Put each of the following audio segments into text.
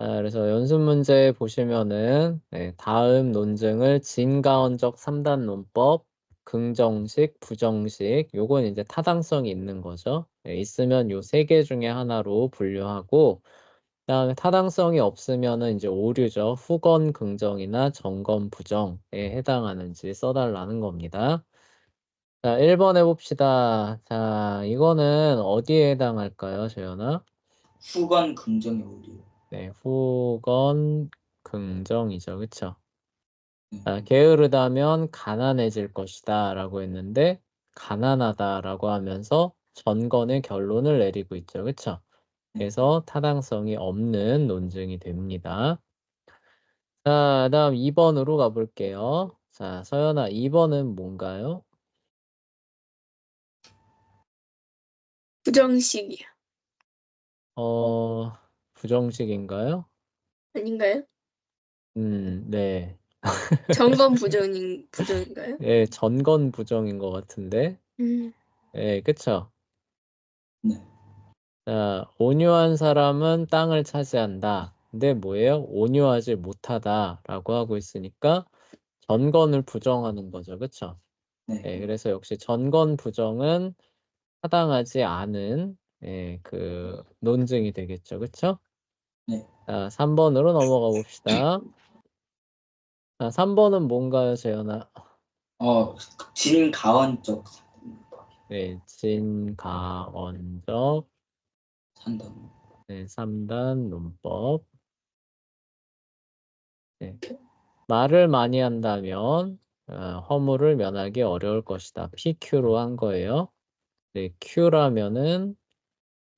자, 그래서 연습 문제 보시면은 네, 다음 논증을 진가언적 3단 논법, 긍정식, 부정식, 요건 이제 타당성이 있는 거죠. 네, 있으면 요 세 개 중에 하나로 분류하고 그다음에 타당성이 없으면은 이제 오류죠. 후건 긍정이나 정건 부정에 해당하는지 써달라는 겁니다. 자, 1번 해봅시다. 자, 이거는 어디에 해당할까요, 재현아? 후건 긍정의 오류. 네, 후건 긍정이죠. 그쵸? 네. 자, 게으르다면 가난해질 것이다 라고 했는데 가난하다라고 하면서 전건의 결론을 내리고 있죠. 그쵸? 그래서 타당성이 없는 논증이 됩니다. 자, 다음 2번으로 가볼게요. 자, 서연아, 2번은 뭔가요? 부정식이야. 어, 부정식인가요? 아닌가요? 음, 네. 정건 부정인 부정인가요? 예, 전건 부정인 것 같은데. 음, 예, 그쵸? 네. 자, 온유한 사람은 땅을 차지한다. 근데 뭐예요? 온유하지 못하다라고 하고 있으니까 전건을 부정하는 거죠. 그쵸? 네. 예, 그래서 역시 전건 부정은 타당하지 않은 예, 그 논증이 되겠죠. 그쵸? 네. 자, 3번으로 넘어가 봅시다. 자, 3번은 뭔가요, 재현아? 어, 진가언적 네, 진가언적 산단. 네, 3단 논법. 네. 말을 많이 한다면 어, 허물을 면하기 어려울 것이다. PQ로 한 거예요. 네, Q라면은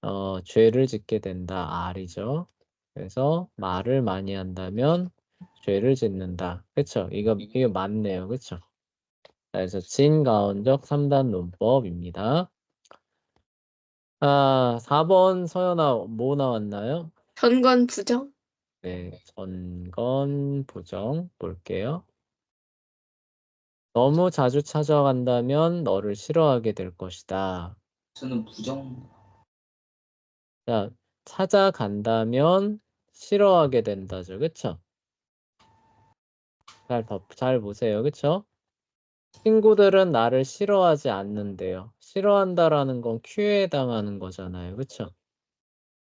어, 죄를 짓게 된다. R이죠. 그래서 말을 많이 한다면 죄를 짓는다. 그쵸? 이거 이거 맞네요. 그쵸? 자, 그래서 진가언적 3단 논법입니다. 아, 4번 서연아 뭐 나왔나요? 전건 부정. 네, 전건 부정 볼게요. 너무 자주 찾아간다면 너를 싫어하게 될 것이다. 저는 부정. 자, 찾아간다면 싫어하게 된다죠. 그쵸? 잘, 더, 잘 보세요. 그쵸? 친구들은 나를 싫어하지 않는데요. 싫어한다라는 건 Q에 해당하는 거잖아요. 그쵸?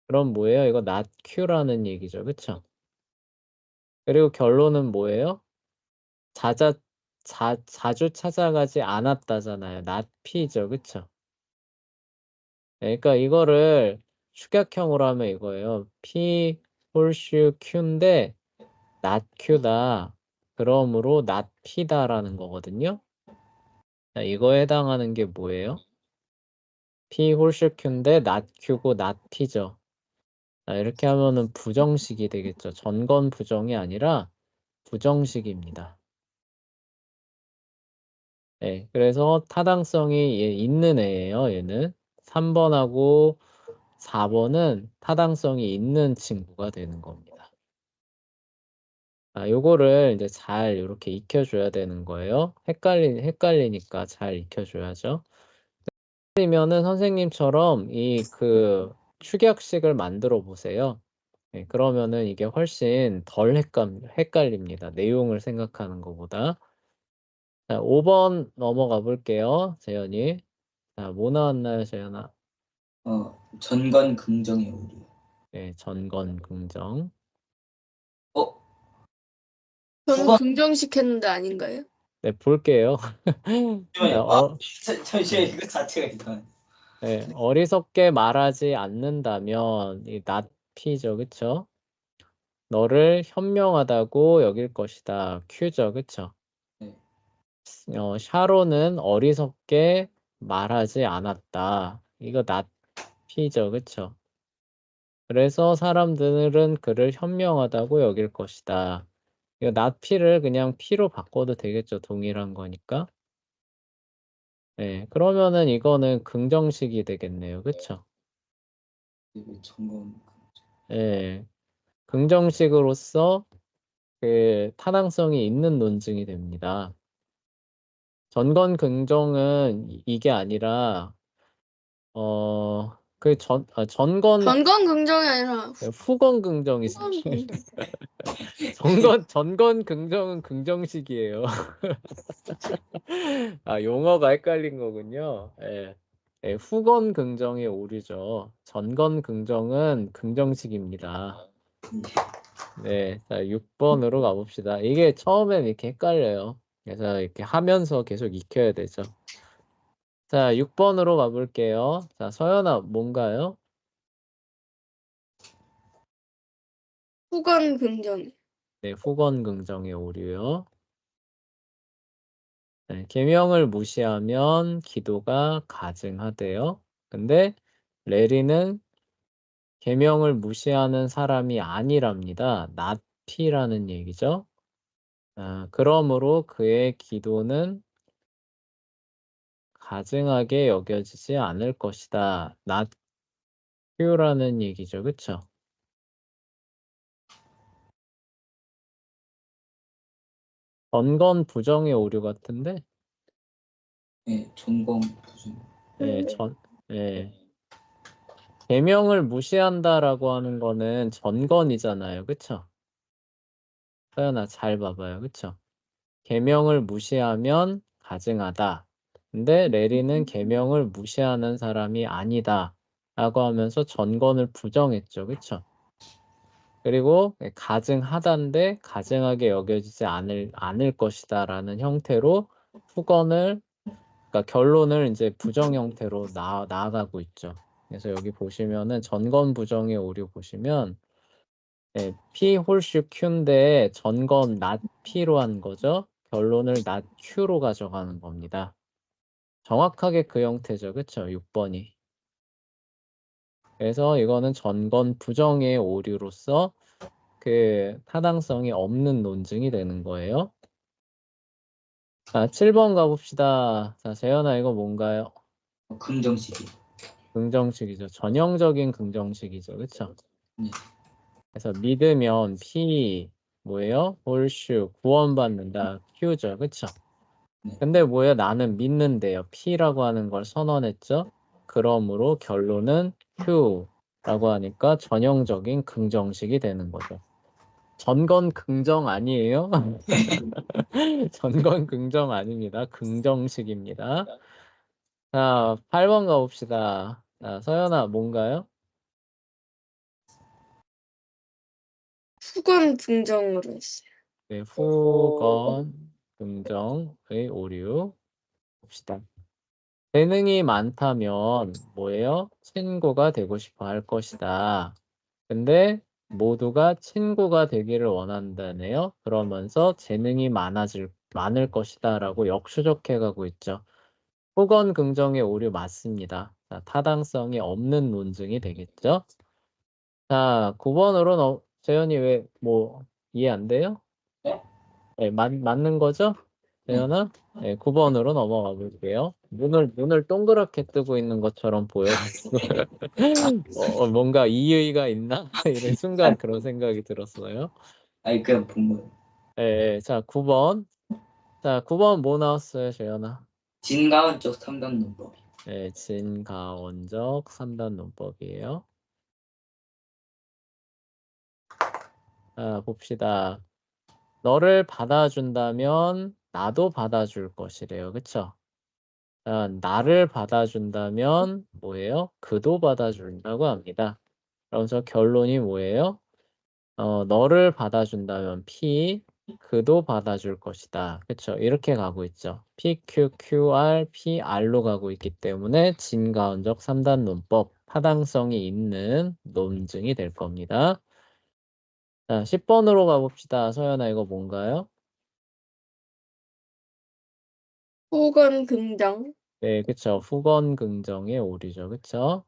그럼 뭐예요? 이거 not Q라는 얘기죠. 그쵸? 그리고 결론은 뭐예요? 자자, 자, 자주 찾아가지 않았다잖아요. not P죠. 그쵸? 네, 그러니까 이거를 축약형으로 하면 이거예요. P 홀슈 Q인데 not Q다. 그러므로 not P다라는 거거든요. 자, 이거에 해당하는 게 뭐예요? P 홀슈 Q인데 not Q고 not P죠. 자, 이렇게 하면은 부정식이 되겠죠. 전건 부정이 아니라 부정식입니다. 네, 그래서 타당성이 얘- 있는 애예요, 얘는. 3번하고 4번은 타당성이 있는 친구가 되는 겁니다. 아, 요거를 이제 잘 이렇게 익혀줘야 되는 거예요. 헷갈리, 헷갈리니까 잘 익혀줘야죠. 헷갈리면은 선생님처럼 이 그 축약식을 만들어 보세요. 네, 그러면은 이게 훨씬 덜 헷갈, 헷갈립니다. 내용을 생각하는 것보다. 자, 5번 넘어가 볼게요. 재현이. 자, 뭐 나왔나요, 재현아? 어, 전건 긍정의 오류. 네, 전건 긍정. 어, 저는 긍정식 했는데 아닌가요? 네, 볼게요. 잠시만요. 어. 아, 자- 잠시만 이거 자체가 이상. 네, 어리석게 말하지 않는다면 이 P죠, 그쵸? 너를 현명하다고 여길 것이다. Q죠, 그쵸? 네. 어, 샤로는 어리석게 말하지 않았다. 이거 not P죠, 그쵸? 그래서 사람들은 그를 현명하다고 여길 것이다. 이거 not P를 그냥 P로 바꿔도 되겠죠, 동일한 거니까. 네, 그러면은 이거는 긍정식이 되겠네요, 그쵸? 이거 전건 예, 긍정식으로서 그 타당성이 있는 논증이 됩니다. 전건 긍정은 이- 이게 아니라 어 그 전, 아, 전건, 전건 긍정이 아니라 네, 후건 긍정이 후건 긍정. 전건 전건 긍정은 긍정식이에요. 아, 용어가 헷갈린 거군요. 예. 예, 후건 긍정의 오류죠. 전건 긍정은 긍정식입니다. 네, 자, 6번으로 가봅시다. 이게 처음엔 이렇게 헷갈려요. 그래서 이렇게 하면서 계속 익혀야 되죠. 자, 6번으로 가볼게요. 자, 서연아, 뭔가요? 후건 긍정. 네, 후건 긍정의 오류요. 네, 계명을 무시하면 기도가 가증하대요. 근데 레리는 계명을 무시하는 사람이 아니랍니다. 낫피라는 얘기죠. 아, 그러므로 그의 기도는 가증하게 여겨지지 않을 것이다. 낫퓨라는 얘기죠. 그쵸? 전건 부정의 오류 같은데? 네, 전공 무슨 네, 전, 네. 계명을 무시한다라고 하는 거는 전건이잖아요. 그쵸? 서연아, 잘 봐봐요. 그쵸? 계명을 무시하면 가증하다. 근데 레리는 계명을 무시하는 사람이 아니다. 라고 하면서 전건을 부정했죠. 그쵸? 그리고 가증하다인데 가증하게 여겨지지 않을, 않을 것이다. 라는 형태로 후건을, 그러니까 결론을 이제 부정 형태로 나, 나아가고 있죠. 그래서 여기 보시면은 전건 부정의 오류 보시면 네, P 홀슈 Q인데 전건 not P로 한 거죠. 결론을 not Q로 가져가는 겁니다. 정확하게 그 형태죠. 그쵸? 6번이. 그래서 이거는 전건 부정의 오류로서 그 타당성이 없는 논증이 되는 거예요. 자, 7번 가봅시다. 자, 재현아 이거 뭔가요? 어, 긍정식이 긍정식이죠. 전형적인 긍정식이죠. 그쵸? 네. 그래서 믿으면 P 뭐예요? 홀슈 구원받는다 Q죠. 그쵸? 네. 근데 뭐예요? 나는 믿는데요. P라고 하는 걸 선언했죠. 그러므로 결론은 Q라고 하니까 전형적인 긍정식이 되는 거죠. 전건 긍정 아니에요? 전건 긍정 아닙니다. 긍정식입니다. 자, 8번 가봅시다. 자, 서연아, 뭔가요? 후건 긍정으로 했어요. 네, 후건 긍정의 오류 봅시다. 재능이 많다면 뭐예요? 친구가 되고 싶어 할 것이다. 근데 모두가 친구가 되기를 원한다네요. 그러면서 재능이 많아질 많을 것이다라고 역추적해 가고 있죠. 후건 긍정의 오류 맞습니다. 자, 타당성이 없는 논증이 되겠죠. 자, 9번으로 너 재현이 왜 뭐 이해 안 돼요? 네? 네, 맞, 맞는 거죠? 재현아? 네, 9번으로 넘어가 볼게요. 눈을 눈을 동그랗게 뜨고 있는 것처럼 보여. 어, 어, 뭔가 이의가 있나? 이런 순간 그런 생각이 들었어요. 아니 그냥 본 거예요. 네, 자, 9번. 자, 9번 뭐 나왔어요, 재현아? 진가원적 3단 논법 네, 진가원적 3단 논법이에요. 자, 봅시다. 너를 받아준다면 나도 받아줄 것이래요. 그쵸? 자, 나를 받아준다면 뭐예요? 그도 받아준다고 합니다. 그래서 결론이 뭐예요? 어, 너를 받아준다면 P, 그도 받아줄 것이다. 그쵸? 이렇게 가고 있죠. PQQR, PR로 가고 있기 때문에 진가운적 3단 논법, 타당성이 있는 논증이 될 겁니다. 자, 10번으로 가봅시다. 서연아, 이거 뭔가요? 후건 긍정. 네, 그쵸. 후건 긍정의 오류죠. 그쵸?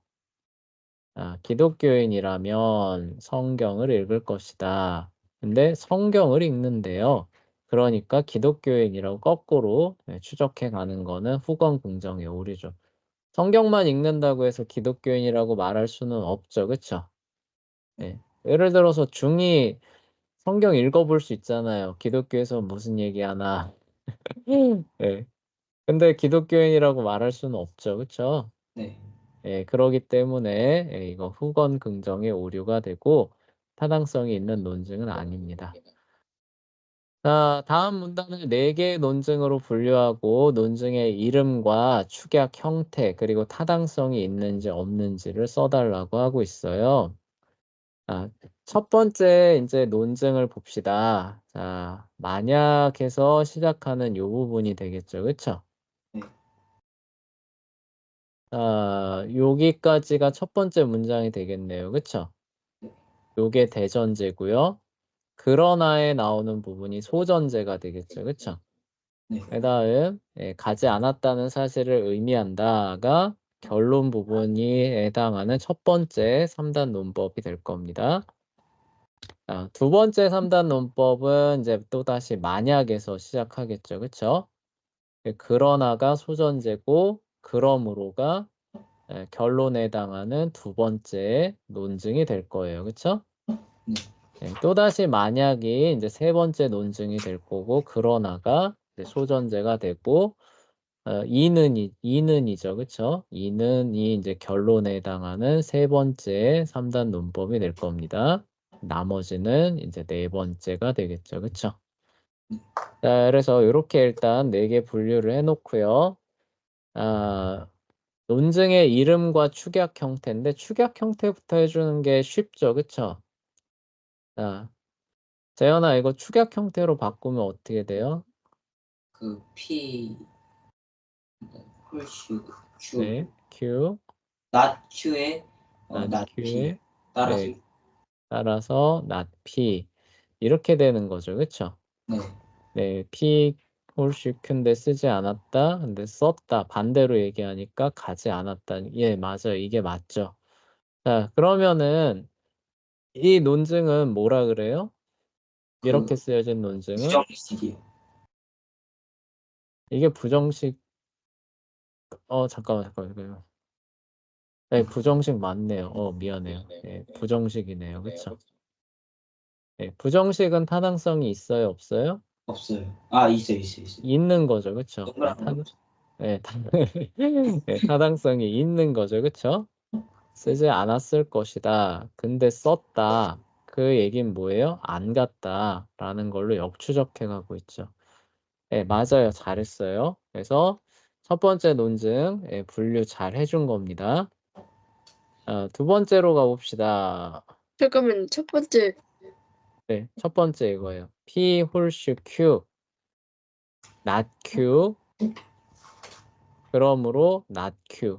아, 기독교인이라면 성경을 읽을 것이다. 근데 성경을 읽는데요. 그러니까 기독교인이라고 거꾸로 네, 추적해 가는 거는 후건 긍정의 오류죠. 성경만 읽는다고 해서 기독교인이라고 말할 수는 없죠. 그쵸? 네. 예를 들어서 중이 성경 읽어볼 수 있잖아요. 기독교에서 무슨 얘기하나. 네. 근데 기독교인이라고 말할 수는 없죠. 그쵸? 네. 예, 그러기 때문에 예, 이거 후건 긍정의 오류가 되고 타당성이 있는 논증은 아닙니다. 자, 다음 문단을 네 개의 논증으로 분류하고 논증의 이름과 축약 형태 그리고 타당성이 있는지 없는지를 써달라고 하고 있어요. 아, 첫 번째 이제 논증을 봅시다. 자, 만약에서 시작하는 요 부분이 되겠죠. 그쵸? 네. 자, 여기까지가 첫 번째 문장이 되겠네요. 그쵸? 요게 대전제고요. 그러나에 나오는 부분이 소전제가 되겠죠. 그쵸? 네. 그 다음 예, 가지 않았다는 사실을 의미한다가 결론 부분이 해당하는 첫 번째 3단 논법이 될 겁니다. 아, 두 번째 3단 논법은 이제 또다시 만약에서 시작하겠죠. 예, 그러나가 소전제고 그러므로가 예, 결론에 해당하는 두 번째 논증이 될 거예요. 네. 예, 또다시 만약이 이제 세 번째 논증이 될 거고 그러나가 소전제가 되고 어, 이는 이 이는이죠, 그쵸? 이는 이 이제 결론에 해당하는 세 번째 3단 논법이 될 겁니다. 나머지는 이제 네 번째가 되겠죠, 그쵸? 자, 그래서 이렇게 일단 네 개 분류를 해 놓고요. 아, 논증의 이름과 축약 형태인데 축약 형태부터 해 주는 게 쉽죠, 그쵸? 자, 재현아 이거 축약 형태로 바꾸면 어떻게 돼요? 그 P 홀슈 Q 네, Q not Q에 어, not not Q에 P 따라서 네. 따라서 not P 이렇게 되는 거죠, 그쵸? 네. 네, P 홀수 Q인데 쓰지 않았다, 근데 썼다 반대로 얘기하니까 가지 않았다. 예, 맞아요. 이게 맞죠. 자, 그러면은 이 논증은 뭐라 그래요? 이렇게 그 쓰여진 논증은 부정식이요. 이게 부정식 어 잠깐만 잠깐만 잠깐만. 네 부정식 맞네요. 어 미안해요. 네 부정식이네요. 그쵸? 네 부정식은 타당성이 있어요 없어요? 없어요. 아 있어요 있어요 있어요. 있는 거죠. 그쵸? 네, 동그란 타, 거. 네, 타, 네, 타당성이 있는 거죠. 그쵸? 쓰지 않았을 것이다. 근데 썼다. 그 얘긴 뭐예요? 안 갔다. 라는 걸로 역추적해 가고 있죠. 네, 맞아요. 잘했어요. 그래서 첫 번째 논증 예, 분류 잘 해준 겁니다. 아, 두 번째로 가봅시다. 잠깐만 첫 번째 네, 첫 번째 이거예요. P 홀수 Q, not Q. 그러므로 not Q.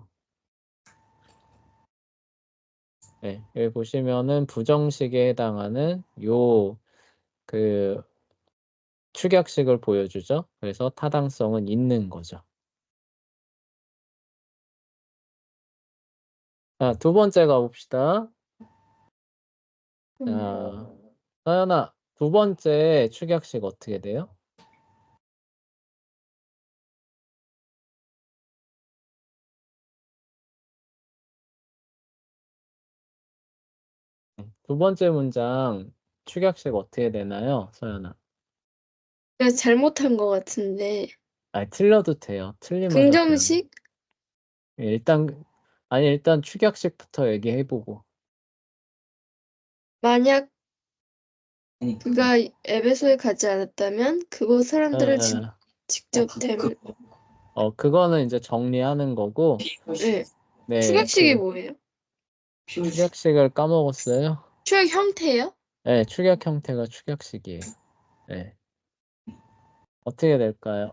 네, 여기 보시면은 부정식에 해당하는 요 그 축약식을 보여주죠. 그래서 타당성은 있는 거죠. 자, 두 번째 가봅시다. 음, 자, 서연아, 두 번째 축약식 어떻게 돼요? 네, 두 번째 문장 축약식 어떻게 되나요, 서연아? 내가 잘못한 것 같은데 아, 틀려도 돼요. 틀리면 긍정식 예, 일단 아니 일단 축약식부터 얘기해보고. 만약 아니 그 그가 에베소에 가지 않았다면 그곳 사람들을 직, 어, 직접 그, 대 그 어, 그거는 이제 정리하는 거고. 네. 네, 축약식이 그 뭐예요? 홀슈 축약식을 까먹었어요? 축약 형태예요? 네, 축약 형태가 축약식이에요. 네. 어떻게 될까요?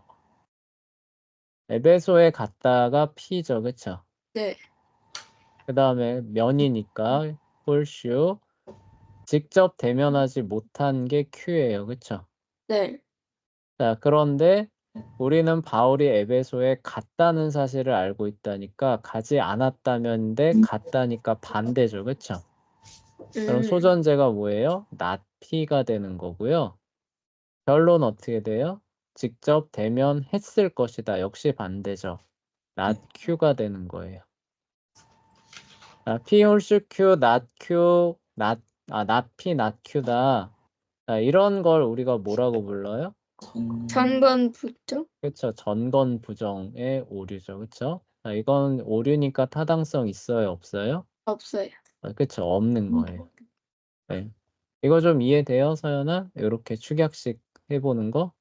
에베소에 갔다가 P죠, 그쵸? 네. 그 다음에 면이니까 홀슈 직접 대면하지 못한 게 Q예요, 그쵸? 네. 자, 그런데 우리는 바울이 에베소에 갔다는 사실을 알고 있다니까 가지 않았다면인데 갔다니까 반대죠, 그쵸? 그럼 음, 소전제가 뭐예요? P가 되는 거고요. 결론 어떻게 돼요? 직접 대면했을 것이다. 역시 반대죠. not Q가 되는 거예요. 아, P 홀수 Q, not Q, not, 아, not P, not Q다. 자, 이런 걸 우리가 뭐라고 불러요? 전 전번 부정? 그쵸. 전건 부정의 오류죠. 그쵸? 자, 이건 오류니까 타당성 있어요, 없어요? 없어요. 아, 그쵸, 없는 거예요. 네. 이거 좀 이해돼요, 서연아? 이렇게 축약식 해보는 거?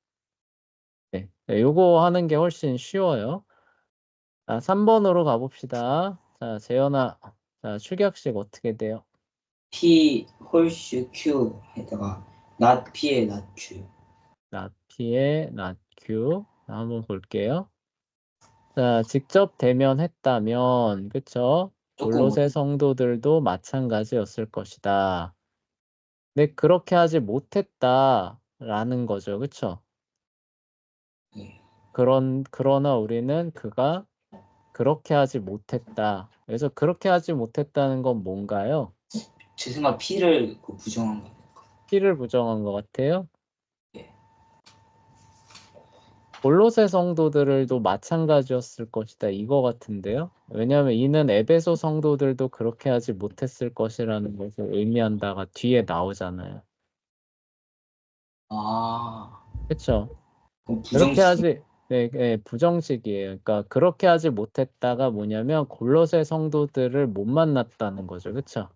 네. 네, 요거 하는 게 훨씬 쉬워요. 자, 3번으로 가봅시다. 자, 재현아. 자, 축약식 어떻게 돼요? P 홀슈 Q 에다가 not P에 not Q. not P에 not Q. 자, 한번 볼게요. 자, 직접 대면했다면, 그쵸? 조금 골로새 성도들도 마찬가지였을 것이다. 근데 그렇게 하지 못했다라는 거죠. 그쵸? 네. 그런, 그러나 우리는 그가 그렇게 하지 못했다. 그래서 그렇게 하지 못했다는 건 뭔가요? 제 생각 P를 그 부정한 거. P를 부정한 것 같아요. 예. 골로새 성도들도 마찬가지였을 것이다. 이거 같은데요. 왜냐하면 이는 에베소 성도들도 그렇게 하지 못했을 것이라는 것을 의미한다가 뒤에 나오잖아요. 아. 그렇죠? 그렇게. 하지 네, 네, 부정식이에요. 그러니까 그렇게 하지 못했다가 뭐냐면 골로새 성도들을 못 만났다는 거죠. 그렇죠?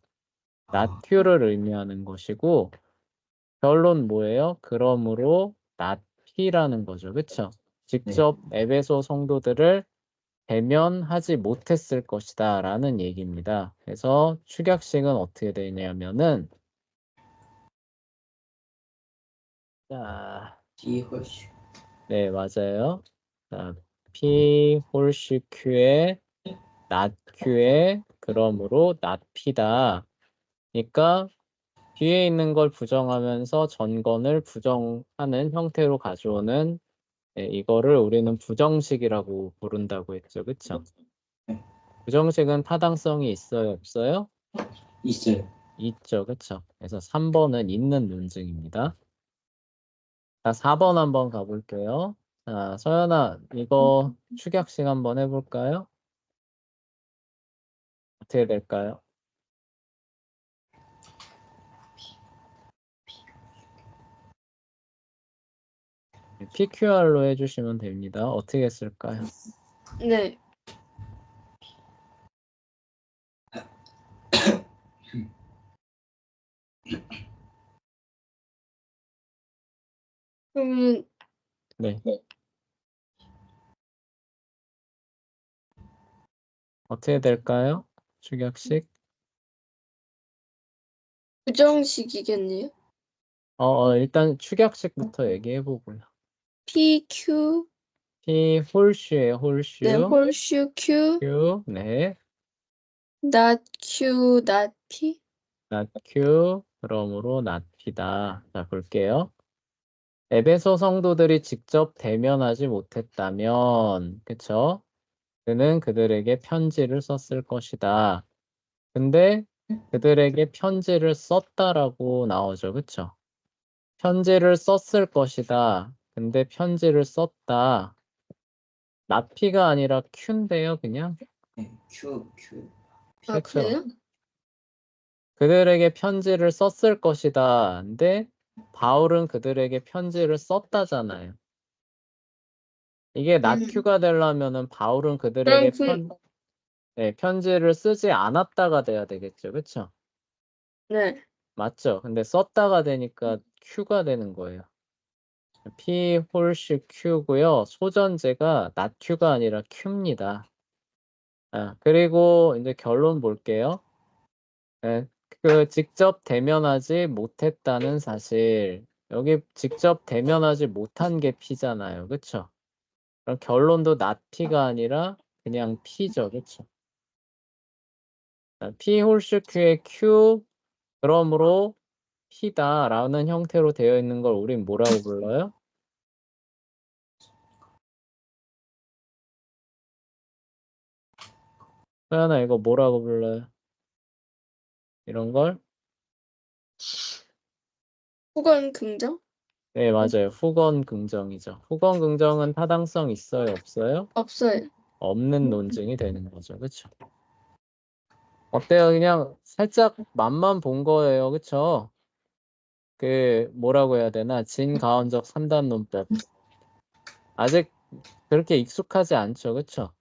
아, 나튜를 의미하는 것이고 결론 뭐예요? 그러므로 나피라는 거죠. 그렇죠? 직접 에베소 성도들을 대면하지 못했을 것이다 라는 얘기입니다. 그래서 축약식은 어떻게 되냐면은 자, 홀슈. 네, 맞아요. 자, P 홀시 Q에 not Q에 그러므로 not P다. 그러니까 뒤에 있는 걸 부정하면서 전건을 부정하는 형태로 가져오는 네, 이거를 우리는 부정식이라고 부른다고 했죠. 그쵸? 네. 부정식은 타당성이 있어요, 없어요? 있어요. 있죠. 그쵸? 그래서 3번은 있는 논증입니다. 자, 4번 한번 가볼게요. 자, 서연아, 이거 축약식 한번 해볼까요? 어떻게 될까요? PQR로 해주시면 됩니다. 어떻게 쓸까요? 네. 그러면 네. 어떻게 될까요? 축약식? 부정식이겠네요. 어, 어, 일단 축약식부터 얘기해보고요. P, Q, P 홀슈예요, 홀슈. 네, 홀슈 Q, Q, 네. not Q, not P. not Q, 그러므로 not P다. 자, 볼게요. 에베소 성도들이 직접 대면하지 못했다면, 그쵸? 그는 그들에게 편지를 썼을 것이다. 근데 그들에게 편지를 썼다라고 나오죠. 그쵸? 편지를 썼을 것이다. 근데 편지를 썼다. 나피가 아니라 큐인데요, 그냥. 네. Q Q. 아, 그쵸? 그래요? 그들에게 편지를 썼을 것이다. 근데 바울은 그들에게 편지를 썼다잖아요. 이게 음. 나큐가 되려면은 바울은 그들에게 편, 네, 편지를 쓰지 않았다가 돼야 되겠죠. 그쵸? 네. 맞죠? 근데 썼다가 되니까 Q가 되는 거예요. P 홀시 Q고요. 소전제가 not Q가 아니라 Q입니다. 아, 그리고 이제 결론 볼게요. 네, 그 직접 대면하지 못했다는 사실. 여기 직접 대면하지 못한 게 P잖아요. 그쵸? 그럼 결론도 not P가 아니라 그냥 P죠. 그쵸? 자, P 홀시 Q의 Q 그러므로 P다 라는 형태로 되어 있는 걸 우린 뭐라고 불러요? 서연아 이거 뭐라고 불러요? 이런 걸? 후건 긍정? 네 맞아요. 후건 긍정이죠. 후건 긍정은 타당성 있어요? 없어요? 없어요. 없는 논증이 되는 거죠. 그쵸? 어때요? 그냥 살짝 맛만 본 거예요. 그쵸? 그 뭐라고 해야 되나? 진가언적 3단 논법. 아직 그렇게 익숙하지 않죠. 그쵸?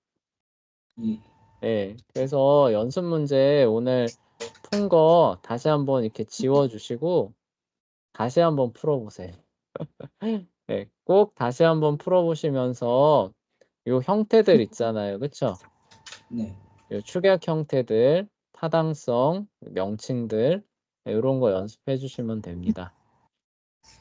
예. 네, 그래서 연습 문제 오늘 푼 거 다시 한번 이렇게 지워주시고 다시 한번 풀어보세요. 네, 꼭 다시 한번 풀어보시면서 요 형태들 있잖아요. 그쵸? 네. 요 축약 형태들, 타당성, 명칭들 이런 거 연습해 주시면 됩니다.